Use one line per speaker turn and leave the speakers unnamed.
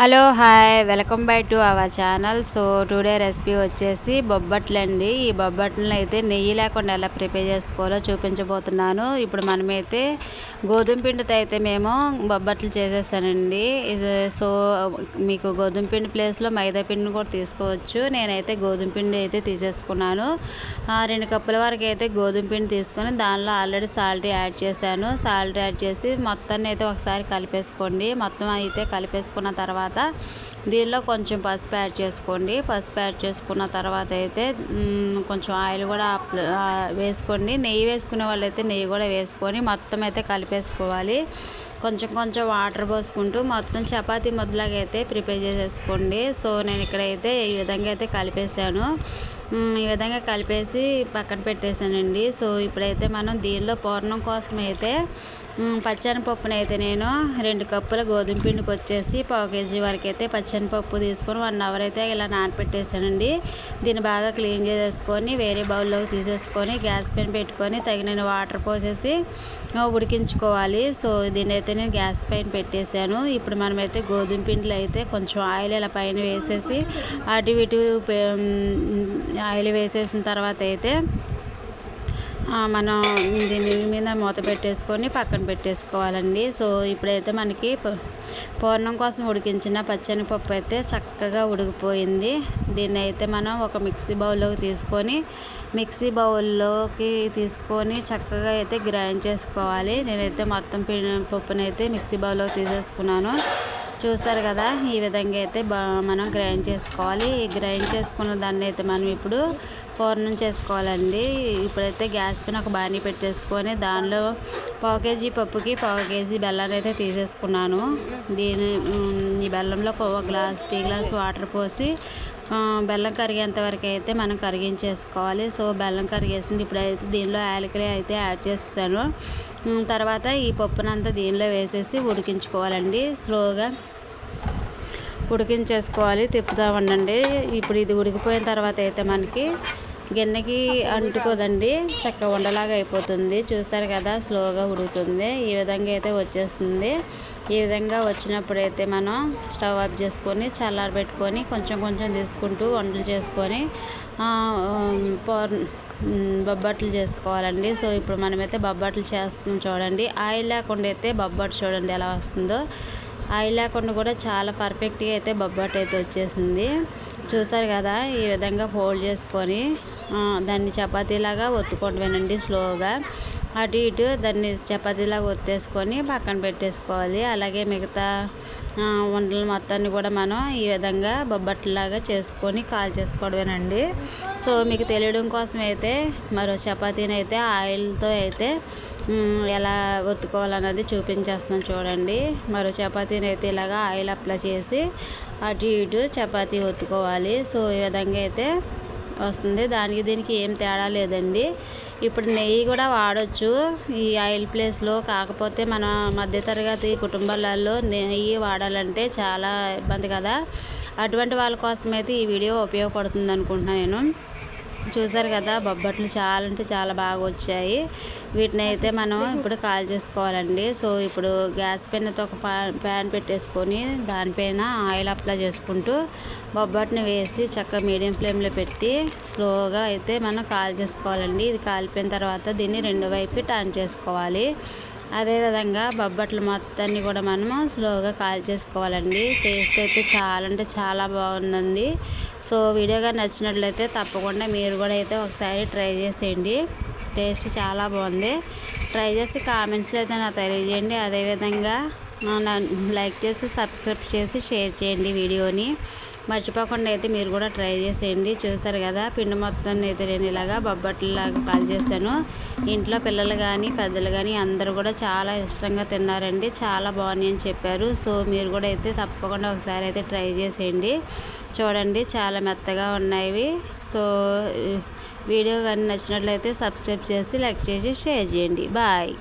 Hello hi. Welcome back to our channel. So today recipe వచ్చేసి బొబ్బట్లు అండి. ఈ బొబ్బట్లను అయితే నెయ్యి లేకుండా ఎలా ప్రిపేర్ చేసుకోవాలో చూపించబోతున్నాను. ఇప్పుడు మనమైతే గోధుమ పిండితో అయితే మేము బొబ్బట్లు చేసేసానండి. సో మీకు గోధుమ పిండి ప్లేస్లో మైదా పిండిని కూడా తీసుకోవచ్చు. నేనైతే గోధుమ పిండి అయితే తీసేసుకున్నాను. రెండు కప్పుల వరకు అయితే గోధుమ పిండి తీసుకొని దానిలో ఆల్రెడీ సాల్ట్ యాడ్ చేశాను. సాల్ట్ యాడ్ చేసి మొత్తాన్ని అయితే ఒకసారి కలిపేసుకోండి. మొత్తం అయితే కలిపేసుకున్న తర్వాత తర్వాత దీనిలో కొంచెం పసుపు యాడ్ చేసుకోండి. పసుపు యాడ్ చేసుకున్న తర్వాత అయితే కొంచెం ఆయిల్ కూడా వేసుకోండి. నెయ్యి వేసుకునే వాళ్ళైతే నెయ్యి కూడా వేసుకొని మొత్తం అయితే కలిపేసుకోవాలి. కొంచెం కొంచెం వాటర్ పోసుకుంటూ మొత్తం చపాతి మొదలాగా అయితే ప్రిపేర్ చేసేసుకోండి. సో నేను ఇక్కడైతే ఈ విధంగా అయితే కలిపేసాను ఈ విధంగా కలిపేసి పక్కన పెట్టేశానండి. సో ఇప్పుడైతే మనం దీనిలో పూర్ణం కోసం అయితే పచ్చనిపప్పును అయితే నేను రెండు కప్పుల గోధుమ పిండికి వచ్చేసి పావు కేజీ వరకు అయితే పచ్చనిపప్పు తీసుకొని వన్ అవర్ అయితే ఇలా నానపెట్టేసానండి. దీన్ని బాగా క్లీన్ చేసేసుకొని వేరే బౌల్లోకి తీసేసుకొని గ్యాస్ పైన పెట్టుకొని తగిన వాటర్ పోసేసి ఉడికించుకోవాలి. సో దీన్ని అయితే నేను గ్యాస్ పైన పెట్టేశాను. ఇప్పుడు మనమైతే గోధుమ పిండిలో అయితే కొంచెం ఆయిల్ ఇలా పైన వేసేసి అటు ఇటు ఆయిల్ వేసేసిన తర్వాత అయితే మనం దీని మీద మూత పెట్టేసుకొని పక్కన పెట్టేసుకోవాలండి. సో ఇప్పుడైతే మనకి పూర్ణం కోసం ఉడికించిన పచ్చని పప్పు అయితే చక్కగా ఉడికిపోయింది. దీన్ని అయితే మనం ఒక మిక్సీ బౌల్లోకి తీసుకొని మిక్సీ బౌల్లోకి తీసుకొని చక్కగా అయితే గ్రైండ్ చేసుకోవాలి. నేనైతే మొత్తం పప్పునైతే మిక్సీ బౌల్లోకి తీసేసుకున్నాను. చూస్తారు కదా ఈ విధంగా అయితే బా మనం గ్రైండ్ చేసుకోవాలి. గ్రైండ్ చేసుకున్న దాన్ని అయితే మనం ఇప్పుడు పూర్ణం చేసుకోవాలండి ఇప్పుడైతే గ్యాస్ పైన ఒక బాణీ పెట్టేసుకొని దానిలో పావు కేజీ పప్పుకి పావు కేజీ బెల్లాన్ని అయితే తీసేసుకున్నాను. దీని ఈ బెల్లంలో ఒక గ్లాస్ టీ గ్లాస్ వాటర్ పోసి బెల్లం కరిగేంత వరకు అయితే మనం కరిగించేసుకోవాలి. సో బెల్లం కరిగేసింది ఇప్పుడైతే దీనిలో యాలకులు అయితే యాడ్ చేసేసాను. తర్వాత ఈ పప్పునంతా దీనిలో వేసేసి ఉడికించుకోవాలండి. స్లోగా ఉడికించేసుకోవాలి. తిప్పుతా ఉండండి ఇప్పుడు ఇది ఉడికిపోయిన తర్వాత అయితే మనకి గిన్నెకి అంటుకోదండి. చక్క ఉండలాగా అయిపోతుంది. చూస్తారు కదా స్లోగా ఉడుకుతుంది. ఈ విధంగా అయితే వచ్చేస్తుంది. ఈ విధంగా వచ్చినప్పుడు అయితే మనం స్టవ్ ఆఫ్ చేసుకొని చల్లారబెట్టుకొని కొంచెం కొంచెం తీసుకుంటూ వంటలు చేసుకొని బొబ్బట్లు చేసుకోవాలండి. సో ఇప్పుడు మనమైతే బొబ్బట్లు చేస్తున్నాం చూడండి. ఆయిల్ లేకుండా అయితే బొబ్బట్లు చూడండి ఎలా వస్తుందో. ఆయిల్ లేకుండా కూడా చాలా పర్ఫెక్ట్గా అయితే బొబ్బట్ అయితే వచ్చేసింది. చూసారు కదా ఈ విధంగా ఫోల్డ్ చేసుకొని దాన్ని చపాతీలాగా ఒత్తుకోవడమేనండి స్లోగా అటు ఇటు దాన్ని చపాతీలాగా ఒత్తేసుకొని పక్కన పెట్టేసుకోవాలి. అలాగే మిగతా వంటలు మొత్తాన్ని కూడా మనం ఈ విధంగా బొబ్బట్లాగా చేసుకొని కాల్ చేసుకోవడమేనండి సో మీకు తెలియడం కోసం అయితే మరో చపాతీని అయితే ఆయిల్తో అయితే ఎలా ఒత్తుకోవాలన్నది చూపించేస్తున్నాను చూడండి. మరో చపాతీని అయితే ఇలాగా ఆయిల్ అప్లై చేసి అటు ఇటు చపాతీ ఒత్తుకోవాలి. సో ఈ విధంగా అయితే వస్తుంది. దానికి దీనికి ఏం తేడా లేదండి. ఇప్పుడు నెయ్యి కూడా వాడచ్చు. ఈ ఆయిల్ ప్లేస్లో కాకపోతే మన మధ్యతరగతి కుటుంబాలలో నెయ్యి వాడాలంటే చాలా ఇబ్బంది కదా. అటువంటి వాళ్ళ కోసమైతే ఈ వీడియో ఉపయోగపడుతుంది అనుకుంటున్నాను నేను. చూసారు కదా బొబ్బట్లు చాలా అంటే చాలా బాగా వచ్చాయి. వీటిని అయితే మనం ఇప్పుడు కాల్ చేసుకోవాలండి. సో ఇప్పుడు గ్యాస్ పైనతో ఒక ప్యాన్ పెట్టేసుకొని దానిపైన ఆయిల్ అప్లై చేసుకుంటూ బొబ్బట్ని వేసి చక్కగా మీడియం ఫ్లేమ్లో పెట్టి స్లోగా అయితే మనం కాల్ చేసుకోవాలండి. ఇది కాలిపోయిన తర్వాత దీన్ని రెండు వైపు టర్న్ చేసుకోవాలి. అదేవిధంగా బొబ్బట్లు మొత్తాన్ని కూడా మనము స్లోగా కాల్ చేసుకోవాలండి. టేస్ట్ అయితే చాలా అంటే చాలా బాగుందండి. సో వీడియోగా నచ్చినట్లయితే తప్పకుండా మీరు కూడా అయితే ఒకసారి ట్రై చేసేయండి. టేస్ట్ చాలా బాగుంది. ట్రై చేసి కామెంట్స్లో అయితే నాకు తెలియజేయండి. అదేవిధంగా లైక్ చేసి సబ్స్క్రైబ్ చేసి షేర్ చేయండి వీడియోని. మర్చిపోకుండా అయితే మీరు కూడా ట్రై చేసేయండి. చూసారు కదా పిండి మొత్తాన్ని అయితే నేను ఇలాగా బొబ్బట్లలాగా కాల్ చేశాను. ఇంట్లో పిల్లలు కానీ పెద్దలు కానీ అందరూ కూడా చాలా ఇష్టంగా తిన్నారండి. చాలా బాగున్నాయి అని చెప్పారు. సో మీరు కూడా అయితే తప్పకుండా ఒకసారి అయితే ట్రై చేసేయండి. చూడండి చాలా మెత్తగా ఉన్నాయి. సో వీడియో కానీ నచ్చినట్లయితే సబ్స్క్రైబ్ చేసి లైక్ చేసి షేర్ చేయండి. బాయ్.